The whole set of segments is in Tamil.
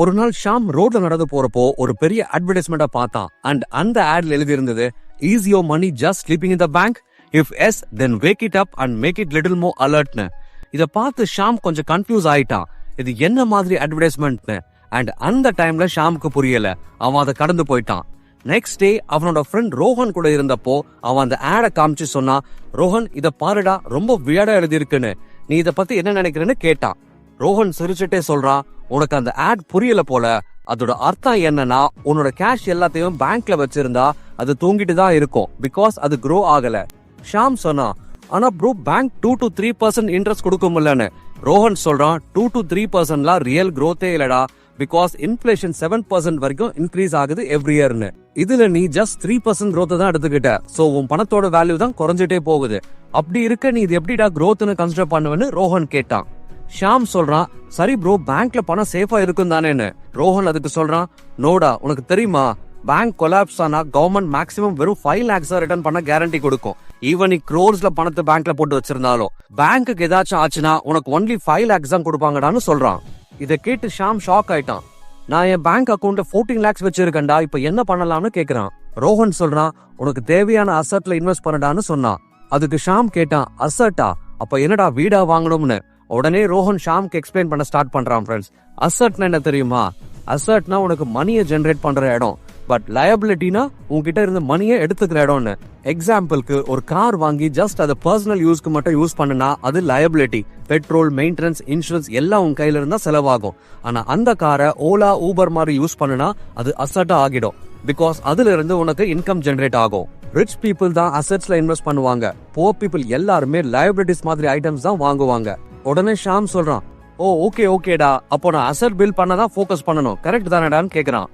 ஒரு நாள் ஷாம் ரோட்ல நடந்து போறப்போ ஒரு பெரிய அட்வர்டைஸ்மெண்ட்டை பார்த்தான். அண்ட் அந்த ஆட்ல எழுதி இருந்தது is your money just sleeping in the bank if yes then wake it up and make it little more அலர்ட்னு இதை பார்த்து ஷாம் கொஞ்சம் கன்ஃபியூஸ் ஆயிட்டான். இது என்ன மாதிரி அட்வர்டைஸ்மெண்ட்னு அண்ட் அந்த டைம்ல ஷாமுக்கு புரியல. அவன் அதை கடந்து போயிட்டான். நெக்ஸ்ட் டே அவனோட ஃப்ரெண்ட் ரோஹன் கூட இருந்தப்போ அவன் அந்த ஆடை காமிச்சு சொன்னான் ரோஹன் இதை பாருடா ரொம்ப வியடா எழுதியிருக்குன்னு. நீ இதை பத்தி என்ன நினைக்கிறேன்னு கேட்டான். ரோஹன் சிரிச்சுட்டே சொல்றான் உனக்கு அந்த ஆட் புரியல போல அதோட அர்த்தம் என்னன்னா உன்னோட கேஷ் எல்லாத்தையும் பேங்க்ல வச்சிருந்தா அது தூங்கிட்டு தான் இருக்கும். பிகாஸ் அது க்ரோ ஆகல. ஷாம் சொன்னா ஆனா bro bank two to three percent interest கொடுக்கும்லன்னு Rohan சொல்றான் டூ டு த்ரீ பர்சன்ட்லாம் ரியல் க்ரோத்தே இல்லடா. பிகாஸ் இன்ஃபிளேஷன் செவன் பர்சன்ட் வரைக்கும் இன்க்ரீஸ் ஆகுது எவ்ரி இயர்னு இதுல நீ ஜஸ்ட் த்ரீ பர்சன்ட் க்ரோத்தை தான் எடுத்துக்கிட்ட. சோ உன் பணத்தோட வேல்யூ தான் குறைஞ்சிட்டே போகுது. அப்படி இருக்க நீ இது எப்படிடா க்ரோத்னு கன்சிடர் பண்ணுவேன்னு ரோஹன் கேட்டான். ஷாம் சொல்றான் சரி ப்ரோ பேங்க்ல பணம் சேஃபா இருக்கும் தானேன்னு. ரோஹன் அதுக்கு சொல்றான் நோடா உனக்கு தெரியுமா? பேங்க் கொலாப்ஸ் ஆனா கவர்மெண்ட் மேக்ஸிமம் வெறும் ஃபைவ் லேக்ஸ் ரிட்டர்ன் பண்ண கேரண்டி கொடுக்கும். ஈவன் நீ க்ரோர்ஸ்ல பணத்தை பேங்க்ல போட்டு வச்சிருந்தாலும் பேங்க்குக்கு ஏதாச்சும் ஆச்சுன்னா உனக்கு ஒன்லி ஃபைவ் லேக்ஸ் தான் கொடுப்பாங்கடான்னு சொல்றான். இதை கேட்டு ஷாம் ஷாக் ஆயிட்டான். நான் என் பேங்க் அக்கௌண்ட்ல ஃபோர்டீன் லேக்ஸ் வச்சிருக்கேன்டா இப்போ என்ன பண்ணலாம்னு கேக்குறான். ரோஹன் சொல்றான் உனக்கு தேவையான அசட்ல இன்வெஸ்ட் பண்ணடான்னு சொன்னான். அதுக்கு ஷாம் கேட்டான் அசட்டா அப்ப என்னடா வீடா வாங்கணும்னு? உடனே ரோஹன் ஷாம்க்கு எக்ஸ்பிளைன் பண்ண ஸ்டார்ட் பண்றான் ஃப்ரெண்ட்ஸ் அசர்ட்னா என்ன தெரியுமா? அசர்ட்னா உனக்கு மணியை ஜென்ரேட் பண்ற இடம். பட் லயபிலிட்டினா உங்ககிட்ட இருந்து மணியை எடுத்துக்கிற இடம்னு. எக்ஸாம்பிளுக்கு ஒரு கார் வாங்கி ஜஸ்ட் அதை பர்சனல் யூஸ்க்கு மட்டும் யூஸ் பண்ணுனா அது லயபிலிட்டி பெட்ரோல் மெயின்டெனன்ஸ் இன்சூரன்ஸ் எல்லாம் உங்க கையில இருந்தா செலவாகும். ஆனா அந்த காரை ஓலா ஊபர் மாதிரி யூஸ் பண்ணுனா அது அசட்டா ஆகிடும். பிகாஸ் அதுல இருந்து உனக்கு இன்கம் ஜென்ரேட் ஆகும். ரிச் பீப்புள் தான் அசட்ஸ்ல இன்வெஸ்ட் பண்ணுவாங்க. போர் பீப்புள் எல்லாருமே லயபிலிட்டிஸ் மாதிரி ஐட்டம்ஸ் தான் வாங்குவாங்க. உடனே ஷாம் சொல்றான் ஓ ஓகே ஓகேடா அப்போ நான் அசட் பில் பண்ண தான் ஃபோக்கஸ் பண்ணணும். கரெக்ட் தானடான்னு கேக்குறான்.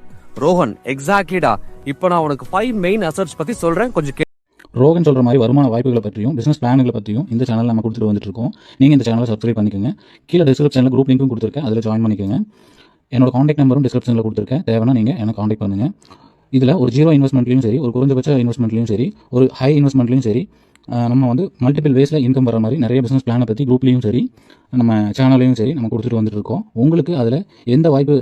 ரோஹன் எக்ஸாக்ட்லிடா இப்போ நான் உனக்கு ஃபைவ் மெயின் அசட்ஸ் பத்தி சொல்றேன். கொஞ்சம் கே- ரோகன் சொல்கிற மாதிரி வருமான வாய்ப்புகளை பற்றியும் பிஸ்னஸ் பிளான்களை பற்றியும் இந்த சேனல் நம்ம கொடுத்துட்டு வந்துட்டு இருக்கோம் நீங்கள் இந்த சேனலை சப்ஸ்கிரைப் பண்ணிக்கோங்க. கீழே டிஸ்கிரிப்ஷனில் குரூப் லிங்க்கும் கொடுத்துருக்கேன். அதில் ஜாயின் பண்ணிக்கோங்க. என்னோட காண்டாக்ட் நம்பரும் டிஸ்கிரிப்ஷனில் கொடுத்துருக்கேன். தேவைன்னா நீங்கள் எனக்கு காண்டாக்ட் பண்ணுங்கள் இதில் ஒரு ஜீரோ இன்வெஸ்ட்மெண்ட்லையும் சரி ஒரு குறைஞ்சபட்ச இன்வெஸ்ட்மெண்ட்லையும் சரி ஒரு ஹை இன்வெஸ்ட்மெண்ட்லையும் சரி நம்ம வந்து மல்டிபிள் வேஸில் இன்கம் வர மாதிரி நிறைய பிஸ்னஸ் பிளானை பற்றி குரூப்லேயும் சரி நம்ம சேனல்லையும் சரி நம்ம கொடுத்துட்டு வந்துட்டு இருக்கோம். உங்களுக்கு அதில் எந்த வாய்ப்பு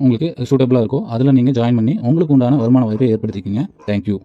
உங்களுக்கு சூட்டபுளாக இருக்கோ அதில் நீங்கள் ஜாயின் பண்ணி உங்களுக்கு உண்டான வருமான வாய்ப்பை ஏற்படுத்திக்கிங்க. தேங்க்யூ